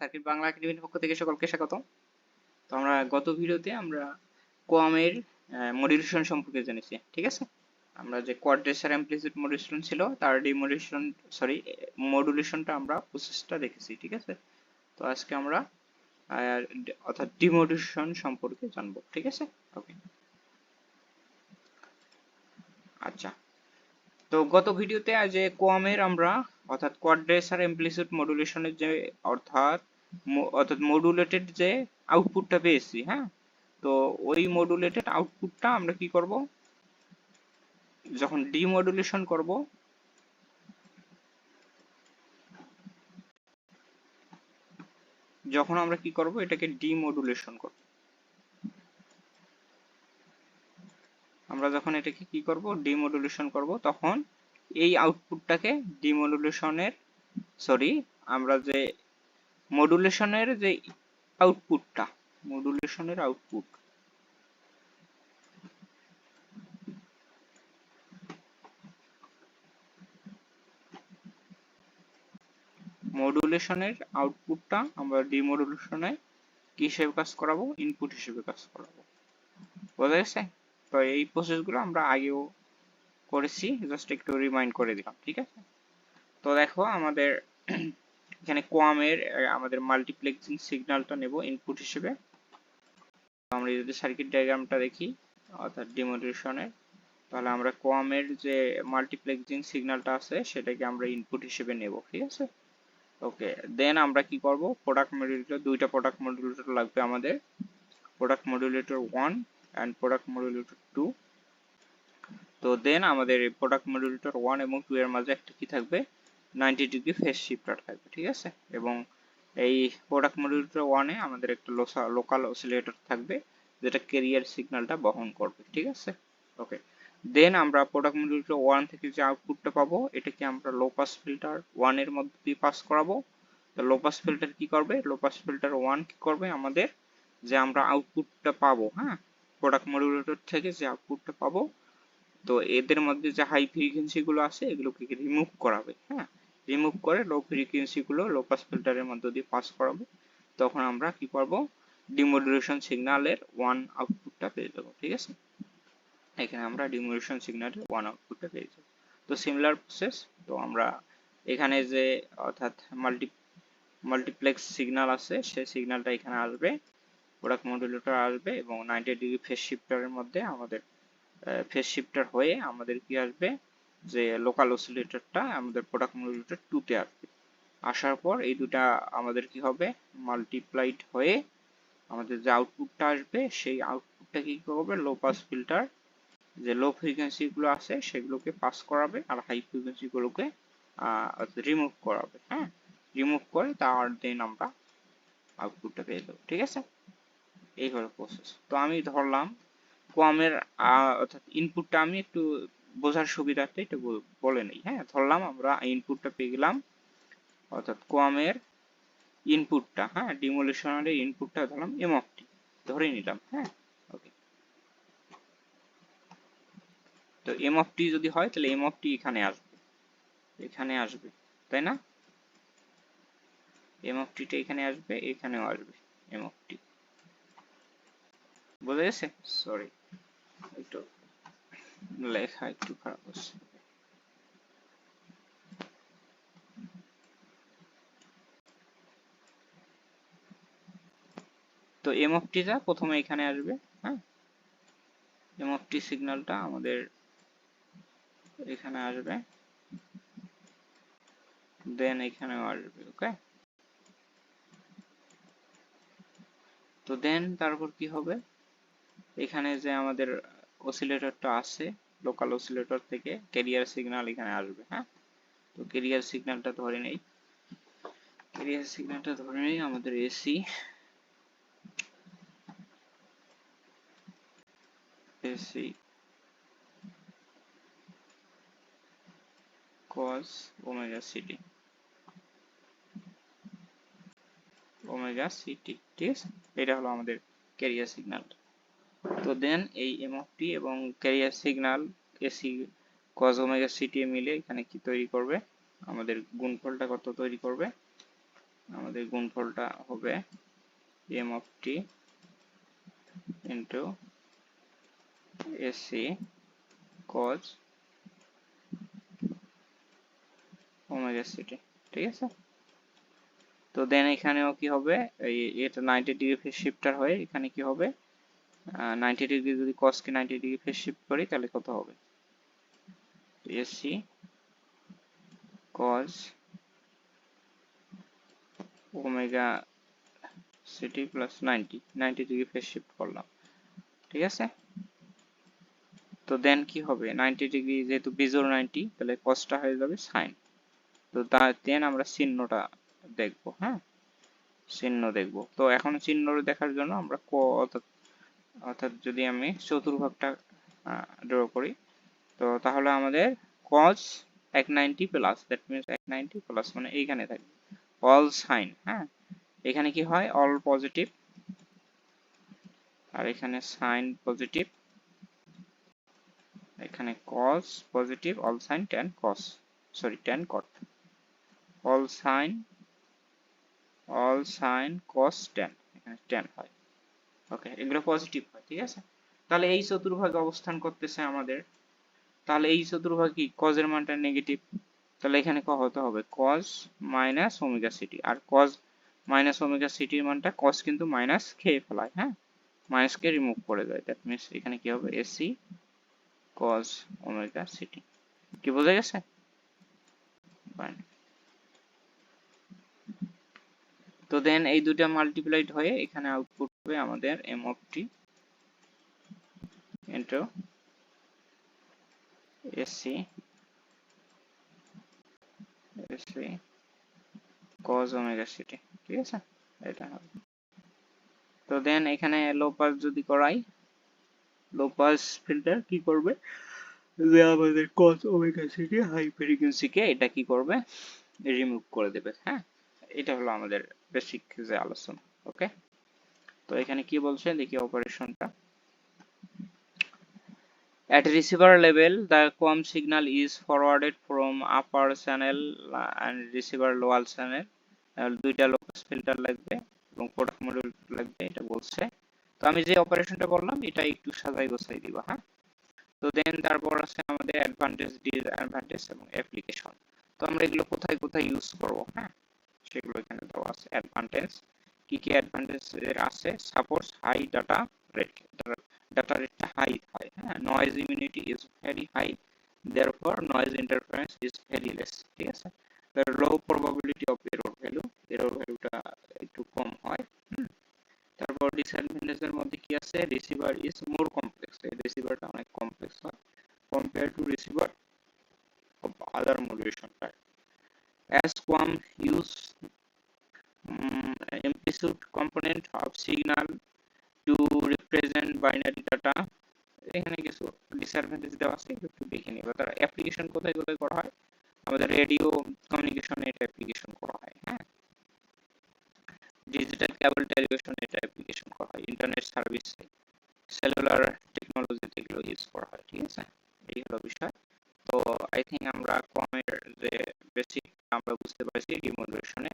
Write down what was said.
Circuit Bangla একাডেমির পক্ষ থেকে সকলকে স্বাগত তো আমরা গত ভিডিওতে আমরা কোয়ামের মডিউলেশন সম্পর্কে জেনেছি, ঠিক আছে? আমরা যে কোয়াড্রেচার অ্যামপ্লিটিউড মডিউলেশন ছিল, তার ডিমোডুলেশন সরি মডুলেশনটা আমরা প্রসেসটা দেখেছি, ঠিক আছে? তো আজকে আমরা অর্থাৎ ডিমোডুলেশন সম্পর্কে জানব, ঠিক আছে? ওকে আচ্ছা। তো গত ভিডিওতে যে কোয়ামের আমরা, অর্থাৎ কোয়াড্রেচার ইমপ্লিসিট মডুলেশনের যে, অর্থাৎ অর্থাৎ মডুলেটেড যে আউটপুটটা পেয়েছি হ্যাঁ? তো ওই মডুলেটেড আউটপুটটা আমরা কি করব? যখন ডিমডুলেশন করব, যখন আমরা কি করব? এটাকে ডিমডুলেশন করব। আমরা যখন এটাকে কি করব? ডিমডুলেশন করব, তখন এই আউটপুটটাকে ডিমডুলেশনের সরি আমরা যে মডুলেশনের যে আউটপুটটা মডুলেশনের আউটপুট মডুলেশনের আউটপুটটা আমরা ডিমডুলেশনে কি হিসেবে কাজ করাবো? ইনপুট হিসেবে কাজ করাবো। বোঝা গেছে? তো এই প্রসেসগুলো আমরা আগেও করেছি জাস্ট একটু রিমাইন্ড করে দিলাম, ঠিক আছে? তো দেখো আমাদের এখানে কোয়ামের আমাদের মাল্টিপ্লেক্সিং সিগন্যালটা নেব ইনপুট হিসেবে। আমরা যদি সার্কিট ডায়াগ্রামটা দেখি, অর্থাৎ ডিমোডুলেশনের তাহলে আমরা কোয়ামের যে মাল্টিপ্লেক্সিং সিগন্যালটা আছে, সেটাকে আমরা ইনপুট হিসেবে নেব, ঠিক আছে? ওকে দেন আমরা কি করব? প্রোডাক্ট মডুলেটর দুইটা প্রোডাক্ট মডুলেটর লাগবে আমাদের। Product modulator one and product modulator two তো দেন আমাদের প্রোডাক্ট মডুলেটর ওয়ান এবং টু এর মাঝে একটা কি থাকবে? 90 ডিগ্রি ফেজ শিফটার থাকবে, ঠিক আছে? এবং এই প্রোডাক্ট মডুলেটর ওয়ানে আমাদের একটা লোকাল অসিলেটর থাকবে, যেটা ক্যারিয়ার সিগন্যালটা বহন করবে, ঠিক আছে? ওকে দেন আমরা প্রোডাক্ট মডুলেটর ওয়ান থেকে যে আউটপুটটা পাবো, এটাকে আমরা লো পাস ফিল্টার ওয়ানের মধ্যে দিয়ে পাস করাবো। তো লো পাস ফিল্টার কি করবে? লো পাস ফিল্টার ওয়ান কি করবে? আমাদের যে আমরা আউটপুটটা পাবো হ্যাঁ? প্রোডাক্ট মডুলেটর থেকে যে আউটপুটটা পাবো, তো এদের মধ্যে যে হাই ফ্রিকোয়েন্সি গুলো আছে, এগুলোকে রিমুভ করাবে হ্যাঁ? রিমুভ করে লো ফ্রিকোয়েন্সি গুলো লো পাস ফিল্টারের মধ্যে দিয়ে পাস করাবো। তখন আমরা কি করব? ডিমোডুলেশন সিগন্যালের ওয়ান আউটপুটটা পেয়ে যাব, ঠিক আছে? এখানে আমরা ডিমোডুলেশন সিগন্যালের ওয়ান আউটপুটটা পেয়ে যাব। তো সিমিলার প্রসেস তো আমরা এখানে যে অর্থাৎ মাল্টি মাল্টিপ্লেক্স সিগন্যাল আছে, সেই সিগন্যালটা এখানে আসবে প্রোডাক্ট মডুলেটর আসবে এবং 90 ডিগ্রি ফেজ শিফটারের মধ্যে আমাদের ফেজ শিফটার হয়ে আমাদের কি আসবে? যে লোকাল অসিলেটরটা আমাদের প্রোডাক্ট মডুলেটর টু তে আসবে আসার পর এই দুটা আমাদের কি হবে? মাল্টিপ্লাইড হয়ে আমাদের যে আউটপুটটা আসবে, সেই আউটপুটটা কি করবে লো পাস ফিল্টার যে লো ফ্রিকোয়েন্সি গুলো আছে, সেগুলোকে পাস করাবে আর হাই ফ্রিকোয়েন্সি গুলোকে রিমুভ করাবে হ্যাঁ? রিমুভ করে তার দেন আমরা আউটপুটটা পেয়ে যাব, ঠিক আছে? এই হলো প্রসেস তো আমি ধরলাম, কোয়ামের অর্থাৎ ইনপুটটা আমি একটু বোঝার সুবিধার্থে একটু বলে নেই। হ্যাঁ ধরলাম আমরা ইনপুটটা পেয়ে গেলাম। অর্থাৎ কোয়ামের ইনপুটটা হ্যাঁ ডিমোলিশনারের ইনপুটটা ধরলাম এম অফ টি ধরে নিলাম হ্যাঁ ওকে তো এম অফ টি যদি হয়, তাহলে এম অফ টি এখানে আসবে এখানে আসবে, তাই না? এম অফ টিটা এখানে আসবে, এখানেও আসবে এম অফ টি বোঝা গেছে? সরি একটু লেখা একটু খারাপ হচ্ছে। তো এম প্রথমে এখানে আসবে হ্যাঁ? এম সিগন্যালটা আমাদের এখানে আসবে। দেন এখানেও আসবে ওকে তো দেন তারপর কি হবে? এখানে যে আমাদের অসিলেটরটা আছে লোকাল অসিলেটর থেকে ক্যারিয়ার সিগন্যাল এখানে আসবে হ্যাঁ? তো ক্যারিয়ার সিগন্যালটা ধরে নেই। ক্যারিয়ার সিগন্যালটা ধরে নেই আমাদের AC AC cos omega CT omega CT ঠিক আছে? এটা হলো আমাদের ক্যারিয়ার সিগন্যাল তো দেন এই এম এবং carrier signal AC cos omega CT মিলে এখানে কি তৈরি করবে? আমাদের গুণফলটা কত তৈরি করবে? আমাদের গুণফলটা হবে M of AC cos omega CT ঠিক আছে? তো দেন এখানেও কি হবে? এই, এটা নাইনটি ডিগ্রি ফেস শিফটার হয়ে এখানে কি হবে? নাইনটি ডিগ্রি যদি কসকে নাইনটি ডিগ্রি ফেস শিফট করি, তাহলে কত হবে? AC cos omega CT plus ninety ninety degree phase shift করলাম। ঠিক আছে? তো দেন কি হবে? নাইনটি ডিগ্রি যেহেতু বিজোর নাইনটি তাহলে কসটা হয়ে যাবে সাইন তো দেন আমরা চিহ্নটা দেখব হ্যাঁ? চিহ্ন দেখব। তো এখন চিহ্ন দেখার জন্য আমরা ক, অর্থাৎ অর্থাৎ যদি আমি চতুর্ভাগটা ড্র করি, তো তাহলে আমাদের cos এক নাইনটি প্লাস দ্যাট মিনস এক নাইনটি প্লাস মানে এইখানে থাকবে অল সাইন হ্যাঁ? এখানে কি হয়? অল পজিটিভ আর এখানে সাইন পজিটিভ এখানে cos positive all sine tan cos sorry tan cot all sine all sine cos tan, এখানে tan হয়। ওকে এগুলো পজিটিভ হয়, ঠিক আছে? তাহলে এই চতুর্ভাগে অবস্থান করতেছে আমাদের। তাহলে এই চতুর্ভাগ কি? এর মানটা নেগেটিভ তাহলে এখানে হতে হবে? cos মাইনাস ওমেগা সিটি আর cos মাইনাস ওমেগা সিটির মানটা cos কিন্তু মাইনাস খেয়ে ফেলায় হ্যাঁ? মাইনাসকে রিমুভ করে দেয়। দ্যাট মিনস এখানে কি হবে? এসি cos ওমেগা সিটি কি বোঝা গেছে? তো দেন এই দুটা মাল্টিপ্লাইড হয়ে এখানে আউটপুট হবে আমাদের M of T into AC AC cos omega CT ঠিক আছে? এটা হবে। তো দেন এখানে লো পাস যদি করাই লো পাস ফিল্টার কি করবে? যে আমাদের cos ওমেগা সিটি হাই ফ্রিকোয়েন্সিকে এটা কি করবে? রিমুভ করে দেবে হ্যাঁ? এটা হলো আমাদের বেসিক যে আলোচনা ওকে তো এখানে কি বলছে? দেখি অপারেশনটা At receiver level, the QAM signal is forwarded from upper channel and receiver lower channel. দুইটা লোকাস ফিল্টার লাগবে এবং প্রোডাক্ট মডিউল লাগবে এটা বলছে। তো আমি যে অপারেশনটা বললাম এটা একটু সাজাই গোছাই দিব হ্যাঁ? তো দেন তারপর আছে আমাদের অ্যাডভান্টেজ ডিসঅ্যাডভান্টেজ এবং অ্যাপ্লিকেশন তো আমরা এগুলো কোথায় কোথায় ইউজ করব হ্যাঁ? সেগুলো এখানে দেওয়া আছে অ্যাডভান্টেজ কি কি অ্যাডভান্টেজ আছে? Suppose high data rate data rate high হয় হ্যাঁ? noise immunity is very high, therefore noise interference is very less, ঠিক আছে? The low probability of error value, error ভ্যালুটা একটু কম হয় তারপর ডিসঅ্যাডভান্টেজ এর মধ্যে কি আছে? রিসিভার ইজ মোর কমপ্লেক্স এই রিসিভারটা অনেক কমপ্লেক্স হয়। Compare to receiver of signal to represent binary data এখানে কিছু ডিসঅ্যাডভান্টেজ দেওয়া আছে, একটু দেখে নিব। তার অ্যাপ্লিকেশন কোথায় কোথায় করা হয়? আমাদের রেডিও কমিউনিকেশনে এটা অ্যাপ্লিকেশন করা হয় হ্যাঁ? ডিজিটাল কেবল টেলিভিশন এটা অ্যাপ্লিকেশন করা হয় ইন্টারনেট সার্ভিসে সেলুলার টেকনোলজিতে এগুলো ইউজ করা হয়, ঠিক আছে? এই হলো বিষয়। তো আই থিঙ্ক আমরা কমের যে বেসিক আমরা বুঝতে পারছি ডিমোডুলেশনে